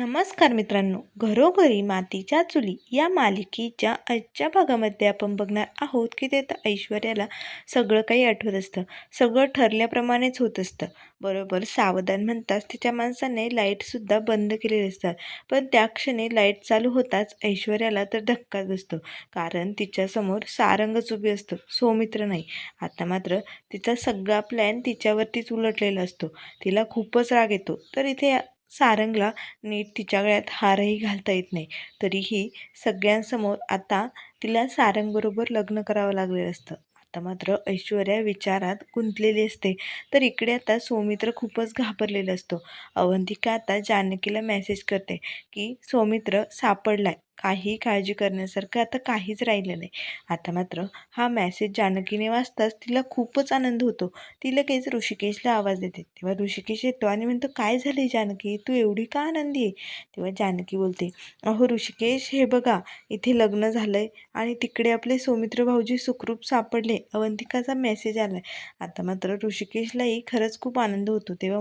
नमस्कार मित्रांनो घरोघरी मातीच्या चुली या मालिकेच्या आजच्या भागामध्ये आपण बघणार आहोत की ते तर ऐश्वर्याला सगळं काही आठवत असतं. सगळं ठरल्याप्रमाणेच होत असतं. बरोबर सावधान म्हणताच तिच्या माणसाने लाईटसुद्धा बंद केलेले असतात. पण त्या क्षणी लाइट चालू होताच ऐश्वर्याला तर धक्काच बसतो. कारण तिच्यासमोर सारंगच उभी असतो. सौमित्र नाही. आता मात्र तिचा सगळा प्लॅन तिच्यावरतीच उलटलेला असतो. तिला खूपच राग येतो. तर इथे सारंगला नीट तिच्या गळ्यात हारही घालता येत नाही. तरीही सगळ्यांसमोर आता तिला सारंगबरोबर लग्न करावं लागलेलं असतं. आता मात्र ऐश्वर्या विचारात गुंतलेली असते. तर इकडे आता सौमित्र खूपच घाबरलेला असतो. अवंतिका आता जानकीला मेसेज करते की सौमित्र सापडलाय. काही काळजी करण्यासारखं आता काहीच राहिलं नाही. आता मात्र हा मॅसेज जानकीने वाचताच तिला खूपच आनंद होतो. ती लगेच ऋषिकेशला आवाज देते. तेव्हा ऋषिकेश येतो आणि म्हणतो काय झाले जानकी? तू एवढी का आनंदी आहे? तेव्हा जानकी बोलते अहो ऋषिकेश हे बघा इथे लग्न झालं आहे आणि तिकडे आपले सौमित्र भाऊजी सुखरूप सापडले. अवंतिकाचा मेसेज आला आहे आता मात्र ऋषिकेशलाही खरंच खूप आनंद होतो. तेव्हा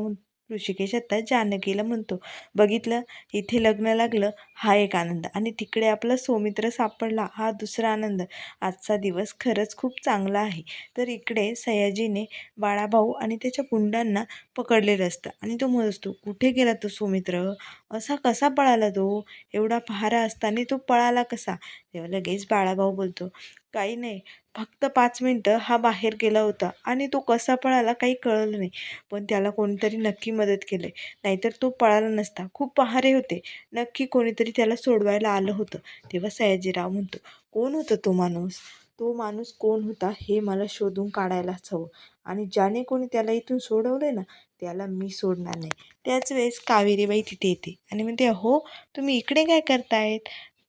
ऋषिकेश आता जानकीला म्हणतो. बघितलं इथे लग्न लागलं हा एक आनंद. आणि तिकडे आपला सौमित्र सापडला हा दुसरा आनंद. आजचा दिवस खरंच खूप चांगला आहे. तर इकडे सयाजीने बाळाभाऊ आणि त्याच्या गुंडांना पकडलेलं असतं. आणि तो म्हणत असतो कुठे गेला तो सौमित्र? असा कसा पळाला तो? एवढा पहारा असताना तो पळाला कसा? तेव्हा लगेच बाळाभाऊ बोलतो काही नाही फक्त पाच मिनटं हा बाहेर गेला होता आणि तो कसा पळाला काही कळलं नाही. पण त्याला कोणीतरी नक्की मदत केली नाहीतर तो पळाला नसता. खूप पहारे होते. नक्की कोणीतरी त्याला सोडवायला आलं होतं. तेव्हा सयाजीराव म्हणतो कोण होतं तो माणूस? तो माणूस कोण होता हे मला शोधून काढायलाच हवं. आणि ज्याने कोणी त्याला इथून सोडवलं ना त्याला मी सोडणार नाही. त्याच वेळेस कावेरीबाई तिथे येते आणि म्हणते हो तुम्ही इकडे काय करतायत?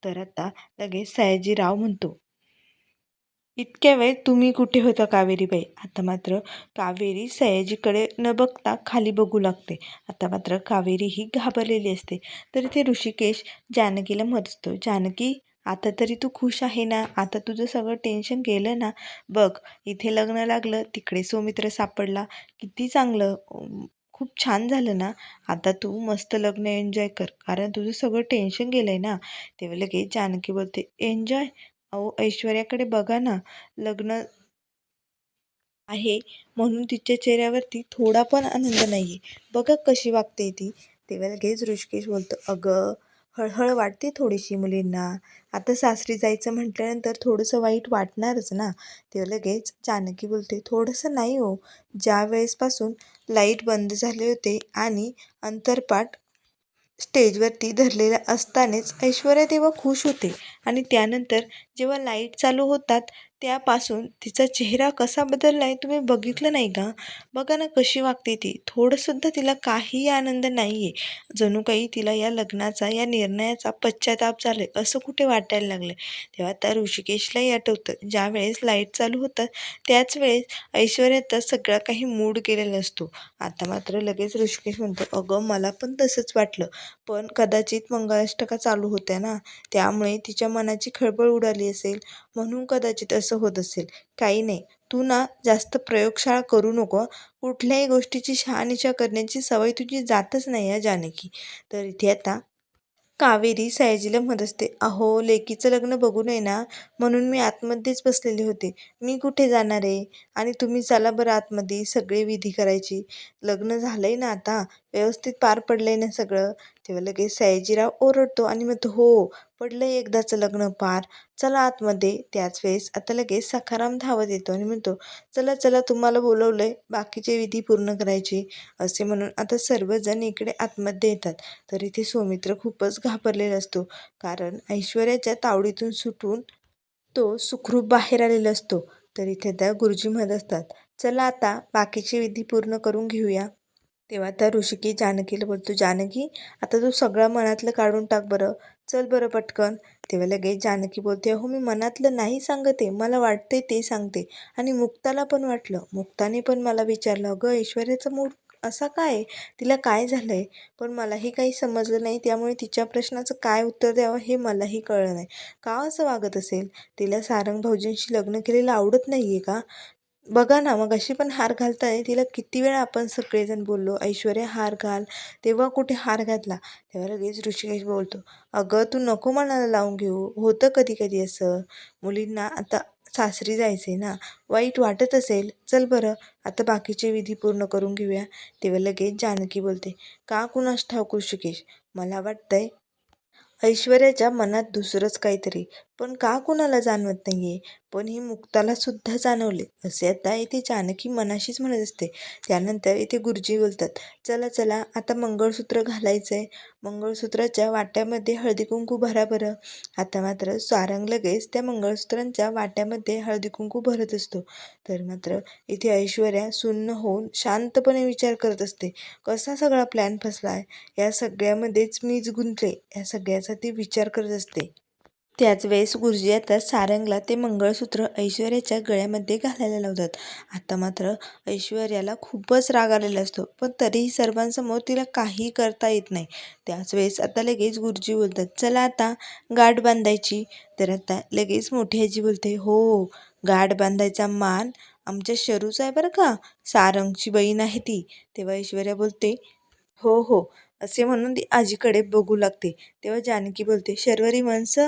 तर आता लगेच सयाजीराव म्हणतो इतक्या वेळ तुम्ही कुठे होता कावेरीबाई? आता मात्र कावेरी सयाजीकडे न बघता खाली बघू लागते. आता मात्र कावेरी ही घाबरलेली असते. तर इथे ऋषिकेश जानकीला म्हणत असतो जानकी आता तरी तू खुश आहे ना? आता तुझं सगळं टेन्शन गेलं ना? बघ इथे लग्न लागलं तिकडे सौमित्र सापडला. किती चांगलं. खूप छान झालं ना? आता तू मस्त लग्न एन्जॉय कर. कारण तुझं सगळं टेन्शन गेलं आहे ना? तेव्हा लगेच जानकी बोलते एन्जॉय? अहो ऐश्वर्याकडे बघा ना लग्न आहे म्हणून तिच्या चेहऱ्यावरती थोडा पण आनंद नाही आहे बघा कशी वागते ती. तेव्हा लगेच ऋषिकेश बोलतो अगं हळहळ वाटते थोडीशी मुलींना. आता सासरी जायचं म्हटल्यानंतर थोडंसं वाईट वाटणारच ना. तेव्हा लगेच जानकी बोलते थोडंसं नाही हो. ज्या वेळेसपासून लाइट बंद झाले होते आणि अंतरपाठ स्टेजवरती धरलेल्या असतानाच ऐश्वर्या तेव्हा खुश होते. आणि त्यानंतर जेव्हा लाइट चालू होतात त्यापासून तिचा चेहरा कसा बदलला आहे तुम्ही बघितलं नाही का? बघा ना कशी वागते ती. थोडंसुद्धा तिला काही आनंद नाही आहे जणू काही तिला या लग्नाचा या निर्णयाचा पश्चाताप झाला आहे असं कुठे वाटायला लागलं तेव्हा त्या ऋषिकेशलाही आठवतं ज्या वेळेस लाइट चालू होतात त्याच वेळेस ऐश्वर्याचा सगळा काही मूड केलेला असतो. आता मात्र लगेच ऋषिकेश म्हणतो अगं मला पण तसंच वाटलं. पण कदाचित मंगळाष्टका चालू होत्या ना. त्यामुळे तिच्या मनाची खळबळ उडाली असेल म्हणून कदाचित असं होत असेल. काही नाही. तू ना जास्त प्रयोगशाळा करू नको कुठल्याही गोष्टीची शहानिशा करण्याची सवय तुझी जातच नाही आहे जानकी. तर इथे आता कावेरी सयाजीला म्हणत असते अहो लेकीचं लग्न बघू नये ना म्हणून मी आतमध्येच बसलेले होते. मी कुठे जाणार आहे? आणि तुम्ही चला बरं आतमध्ये सगळे विधी करायची. लग्न झालं आहे ना आता व्यवस्थित पार पडलं आहे ना सगळं. तेव्हा लगेच सयाजीराव ओरडतो आणि म्हणतो हो पडलं आहे एकदाचं लग्न पार. चला आतमध्ये. त्याच वेळेस आता लगेच सखाराम धावत येतो आणि म्हणतो चला चला तुम्हाला बोलवलं आहे बाकीचे विधी पूर्ण करायचे. असे म्हणून आता सर्वजण इकडे आतमध्ये येतात. तर इथे सौमित्र खूपच घाबरलेला असतो. कारण ऐश्वर्याच्या तावडीतून सुटून तो सुखरूप बाहेर आलेला असतो. तर इथे त्या गुरुजी म्हणत असतात चला आता बाकीचे विधी पूर्ण करून घेऊया. तेव्हा त्या ऋषिकी जानकीला बोलतो जानकी आता तू सगळं मनातलं काढून टाक बरं. चल बरं पटकन. तेव्हा लगेच जानकी बोलते हो मी मनातलं नाही सांगते. मला वाटते ते सांगते. आणि मुक्ताला पण वाटलं. मुक्ताने पण मला विचारलं अगं ऐश्वर्याचा मूड असा काय तिला काय झालं आहे पण मलाही काही समजलं नाही. त्यामुळे तिच्या प्रश्नाचं काय उत्तर द्यावं हे मलाही कळलं नाही. का असं वागत असेल? तिला सारंग भाऊजींशी लग्न केलेलं आवडत नाही आहे का? बघा ना मग अशी पण हार घालताय. तिला किती वेळा आपण सगळेजण बोललो ऐश्वर्या हार घाल. तेव्हा कुठे हार घातला? तेव्हा लगेच ऋषिकेश बोलतो अगं तू नको मनाला लावून घेऊ. होतं कधी कधी असं. मुलींना आता सासरी जायचे ना. वाईट वाटत असेल चल बरं. आता बाकीचे विधी पूर्ण करून घेऊया. तेव्हा लगेच जानकी बोलते का कुणास ठाऊक ऋषिकेश? मला वाटतंय ऐश्वर्याच्या मनात दुसरंच काहीतरी. पण का कुणाला जाणवत नाहीये? पण हे मुक्ताला सुद्धा जाणवले. असे आता इथे जानकी मनाशीच म्हणत असते. त्यानंतर इथे गुरुजी बोलतात चला चला आता मंगळसूत्र घालायचं आहे मंगळसूत्राच्या वाट्यामध्ये हळदी कुंकू भरा बरं. आता मात्र सारंग लगेच त्या मंगळसूत्रांच्या वाट्यामध्ये हळदी कुंकू भरत असतो. तर मात्र इथे ऐश्वर्या सुन्न होऊन शांतपणे विचार करत असते कसा सगळा प्लॅन फसला आहे या सगळ्यामध्येच मीच गुंतले. या सगळ्याचा ती विचार करत असते. त्याच वेळेस गुरुजी आता सारंगला ते मंगळसूत्र ऐश्वर्याच्या गळ्यामध्ये घालायला लावतात. आता मात्र ऐश्वर्याला खूपच राग आलेला असतो पण तरीही सर्वांसमोर तिला काही करता येत नाही. त्याच वेळेस आता लगेच गुरुजी बोलतात चला आता गाठ बांधायची. तर आता लगेच मोठी आजी बोलते हो, हो गाठ बांधायचा मान आमच्या शरूच आहे बरं का. सारंगची बहीण आहे ती. तेव्हा ऐश्वर्या बोलते हो हो असे म्हणून ती आजीकडे बघू लागते. तेव्हा जानकी बोलते शर्वरी वंश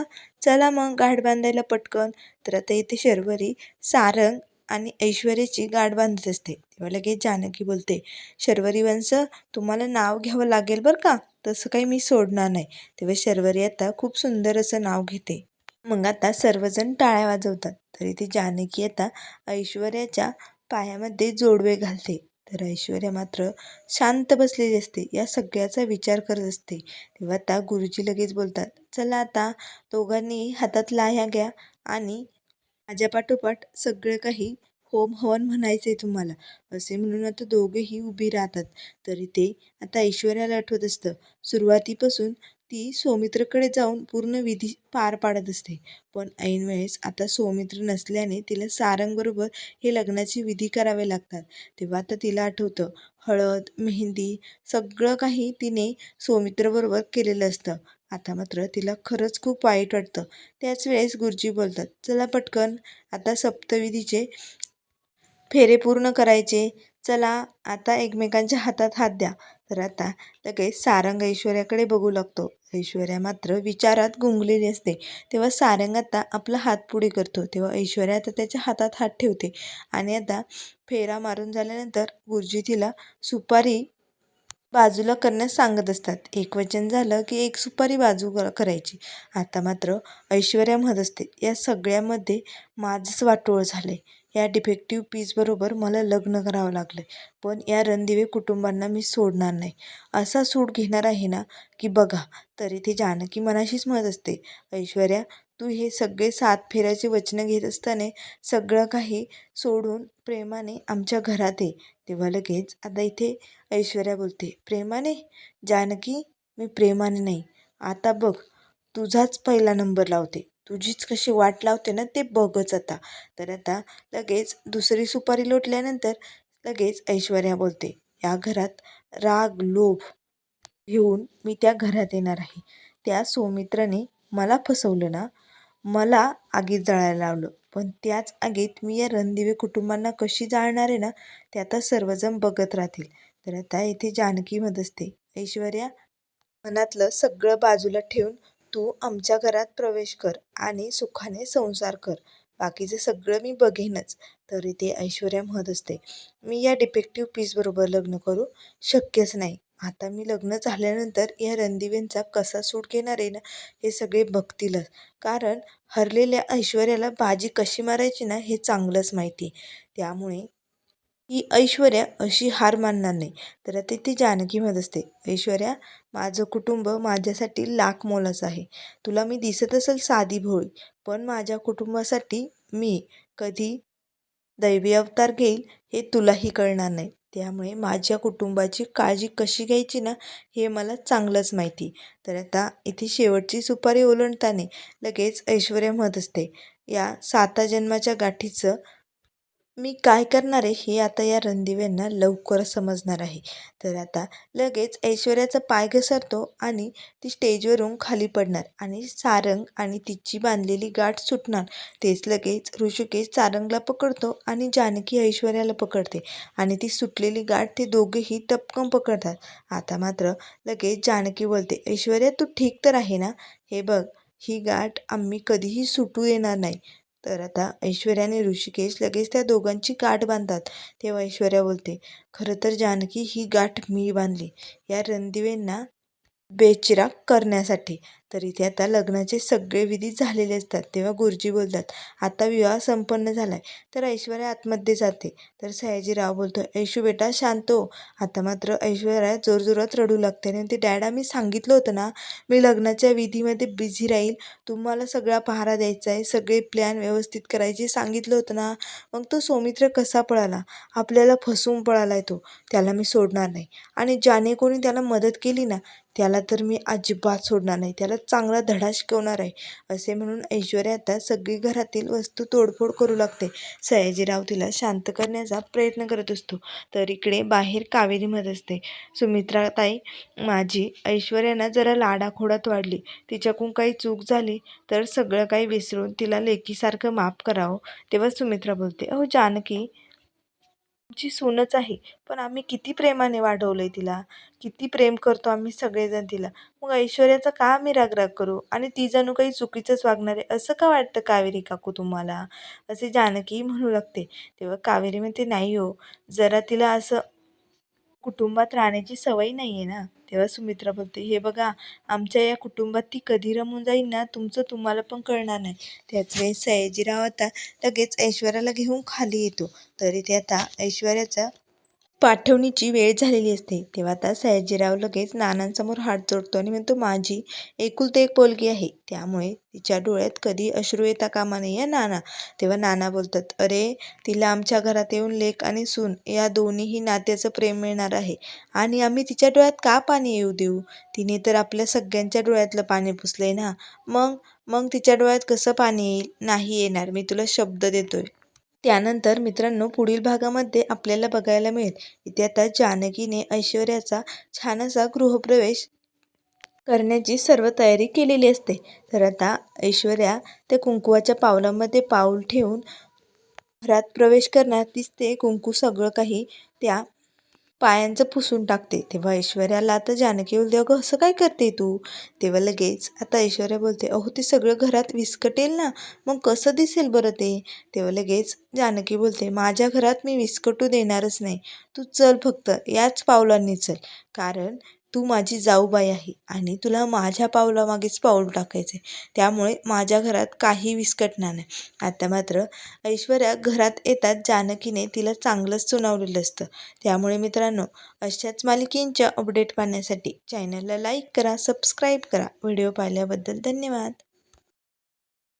चला मग गाठ बांधायला पटकन. तर आता इथे शर्वरी सारंग आणि ऐश्वर्याची गाठ बांधत असते. तेव्हा लगेच जानकी बोलते शर्वरी वंश तुम्हाला नाव घ्यावं लागेल बरं का? तसं काही मी सोडणार नाही. तेव्हा शर्वरी आता खूप सुंदर असं नाव घेते. मग आता सर्वजण टाळ्या वाजवतात. तरी ती जानकी आता ऐश्वर्याच्या पायामध्ये जोडवे घालते. तर ऐश्वर्या मात्र शांत बसलेली असते. या सगळ्याचा विचार करत असते. तेव्हा आता गुरुजी लगेच बोलतात चला आता दोघांनी हातात लाह्या घ्या आणि माझ्या पाठोपाठ सगळं काही होम हवन म्हणायचं आहे तुम्हाला. असे म्हणून आता दोघेही उभी राहतात. तरी ते आता ऐश्वर्याला आठवत असतं. सुरुवातीपासून ती सौमित्रकडे जाऊन पूर्ण विधी पार पाडत असते. पण ऐनवेळेस आता सौमित्र नसल्याने तिला सारंगबरोबर हे लग्नाची विधी करावे लागतात. तेव्हा आता तिला आठवतं हळद मेहंदी सगळं काही तिने सौमित्रबरोबर केलेलं असतं. आता मात्र तिला खरंच खूप वाईट वाटतं. त्याच वेळेस गुरुजी बोलतात चला पटकन आता सप्तविधीचे फेरे पूर्ण करायचे. चला आता एकमेकांच्या हातात हात द्या. तर आता लगेच सारंग ऐश्वर्याकडे बघू लागतो. ऐश्वर्या मात्र विचारात गुंगलेली असते. तेव्हा सारंग आता आपला हात पुढे करतो. तेव्हा ऐश्वर्या आता त्याच्या हातात हात ठेवते. आणि आता फेरा मारून झाल्यानंतर गुरुजी तिला सुपारी बाजूला करण्यास सांगत असतात. एक वचन झालं की एक सुपारी बाजू करायची. आता मात्र ऐश्वर्या म्हणत असते या सगळ्यामध्ये माझंच वाटोळ झालं या डिफेक्टिव्ह पीसबरोबर मला लग्न करावं लागलं पण या रणदिवे कुटुंबांना मी सोडणार नाही. असा सूट घेणार आहे ना की बघा तरी ते जानकी मनाशीच म्हणत असते. ऐश्वर्या तू हे सगळे सात फेऱ्याचे वचनं घेत असताना सगळं काही सोडून प्रेमाने आमच्या घरात ये. तेव्हा लगेच आता इथे ऐश्वर्या बोलते प्रेमाने? जानकी मी प्रेमाने नाही. आता बघ तुझाच पहिला नंबर लावते. तुझीच कशी वाट लावते ना ते बघच आता. तर आता लगेच दुसरी सुपारी लोटल्यानंतर लगेच ऐश्वर्या बोलते या घरात राग लोभ घेऊन मी त्या घरात येणार आहे. त्या सौमित्राने मला फसवलं ना मला आगीत जळायला लावलं. पण त्याच आगीत मी या रणदिवे कुटुंबांना कशी जाळणार आहे ना ते आता सर्वजण बघत राहतील. तर आता येथे जानकी मत असते ऐश्वर्या मनातलं सगळं बाजूला ठेवून तू आमच्या घरात प्रवेश कर आणि सुखाने संसार कर. बाकीचं सगळं मी बघेनच तरी ते ऐश्वर्या म्हणत असते. मी या डिफेक्टिव्ह पीसबरोबर लग्न करू? शक्यच नाही. आता मी लग्न झाल्यानंतर या रणदिवेंचा कसा सूट घेणार आहे ना हे सगळे बघतीलच. कारण हरलेल्या ऐश्वर्याला बाजी कशी मारायची ना हे चांगलंच माहिती. त्यामुळे ही ऐश्वर्या अशी हार मानणार नाही. तर ते ती जानकी म्हणत असते ऐश्वर्या माझं कुटुंब माझ्यासाठी लाख मोलाचं आहे. तुला मी दिसत असेल साधी भोळी पण माझ्या कुटुंबासाठी मी कधी दैवी अवतार घेईल हे तुलाही कळणार नाही. त्यामुळे माझ्या कुटुंबाची काळजी कशी घ्यायची ना हे मला चांगलंच माहिती. तर आता इथे शेवटची सुपारी ओलांडताना लगेच ऐश्वर्या म्हणत असते या साता जन्माच्या गाठीचं मी काय करणार आहे हे आता या रणदिव्यांना लवकरच समजणार आहे. तर आता लगेच ऐश्वर्याचा पाय घसरतो आणि ती स्टेजवरून खाली पडणार आणि सारंग आणि तिची बांधलेली गाठ सुटणार. तेच लगेच ऋषिकेश सारंगला पकडतो आणि जानकी ऐश्वर्याला पकडते आणि ती सुटलेली गाठ ते दोघेही टपकन पकडतात. आता मात्र लगेच जानकी बोलते ऐश्वर्या तू ठीक तर आहे ना? हे बघ ही गाठ आम्ही कधीही सुटू देणार नाही. तर आता ऐश्वर्या आणि ऋषिकेश लगेच त्या दोघांची गाठ बांधतात. तेव्हा ऐश्वर्या बोलते खरं तर जानकी ही गाठ मी बांधली. या रणदिवेंना बेचिराग करण्यासाठी. तर इथे आता लग्नाचे सगळे विधी झालेले असतात. तेव्हा गुरुजी बोलतात आता विवाह संपन्न झाला आहे तर ऐश्वर्या आतमध्ये जाते. तर सयाजीराव बोलतो ऐशू बेटा शांत हो. आता मात्र ऐश्वर्या जोरजोरात रडू लागते आणि ते डॅड आम्ही सांगितलं होतं ना मी लग्नाच्या विधीमध्ये बिझी राहील. तुम्हाला सगळा पहारा द्यायचा आहे. सगळे प्लॅन व्यवस्थित करायचे सांगितलं होतं ना. मग तो सौमित्र कसा पळाला? आपल्याला फसवून पळाला आहे तो. त्याला मी सोडणार नाही. आणि ज्याने कोणी त्याला मदत केली ना त्याला तर मी अजिबात सोडणार नाही. त्याला चांगला धडा शिकवणार आहे. असे म्हणून ऐश्वर्या आता सगळी घरातील वस्तू तोडफोड करू लागते. सयाजीराव तिला शांत करण्याचा प्रयत्न करत असतो. तर इकडे बाहेर कावेरी असते. सुमित्राताई माझी ऐश्वर्यानं जरा लाडाखोडात वाढली. तिच्याकडून काही चूक झाली तर सगळं काही विसरून तिला लेकीसारखं माफ करावं तेव्हा सुमित्रा बोलते अहो जानकी आमची सूनच आहे. पण आम्ही किती प्रेमाने वाढवलं आहे तिला. किती प्रेम करतो आम्ही सगळेजण तिला. मग ऐश्वर्याचा का आम्ही रागराग करू? आणि ती जणू काही चुकीचंच वागणार आहे असं का वाटतं कावेरी काकू तुम्हाला? असे जानकी म्हणू लागते. तेव्हा कावेरी म्हणते नाही हो. जरा तिला असं कुटुंबात राहण्याची सवय नाही आहे ना? तेव्हा सुमित्रा बोलते हे बघा आमच्या या कुटुंबात ती कधी रमून जाईल ना तुमचं तुम्हाला पण कळणार नाही. त्याच वेळेस सयाजीराव आता लगेच ऐश्वर्याला घेऊन खाली येतो. तरी ते आता ऐश्वर्याचा पाठवणीची वेळ झालेली असते. तेव्हा आता सयाजीराव लगेच नानांसमोर हात जोडतो आणि म्हणतो माझी एकुलते एक पोलगी आहे त्यामुळे तिच्या डोळ्यात कधी अश्रू येता कामा नये या नाना? तेव्हा नाना बोलतात अरे तिला आमच्या घरात येऊन लेख आणि सून या दोन्हीही नात्याचं प्रेम मिळणार आहे. आणि आम्ही तिच्या डोळ्यात का पाणी येऊ देऊ? तिने तर आपल्या सगळ्यांच्या डोळ्यातलं पाणी पुसलंय ना? मग मग तिच्या डोळ्यात कसं पाणी येईल? नाही येणार. मी तुला शब्द देतोय. त्यानंतर मित्रांनो पुढील भागामध्ये आपल्याला बघायला मिळेल. इथे आता जानकीने ऐश्वर्याचा छान असा गृहप्रवेश करण्याची सर्व तयारी केलेली असते. तर आता ऐश्वर्या त्या कुंकुवाच्या पावलामध्ये पाऊल ठेवून घरात प्रवेश करणार. दिसते कुंकू सगळं काही त्या पायांचं पुसून टाकते. तेव्हा ऐश्वर्याला आता जानकी बोलते अगं असं काय करते तू? तेव्हा लगेच आता ऐश्वर्या बोलते अहो ते सगळं घरात विस्कटेल ना? मग कसं दिसेल बरं ते? तेव्हा लगेच जानकी बोलते माझ्या घरात मी विस्कटू देणारच नाही. तू चल फक्त याच पावलांनी चल. कारण तू माझी जाऊबाई आहे आणि तुला माझ्या पावलामागेच पाऊल टाकायचं आहे त्यामुळे माझ्या घरात काही विस्कटणार नाही. आता मात्र ऐश्वर्या घरात येतात जानकीने तिला चांगलंच सुनावलेलं असतं. त्यामुळे मित्रांनो अशाच मालिकेंच्या अपडेट पाहण्यासाठी चॅनलला लाईक करा सबस्क्राईब करा. व्हिडिओ पाहिल्याबद्दल धन्यवाद.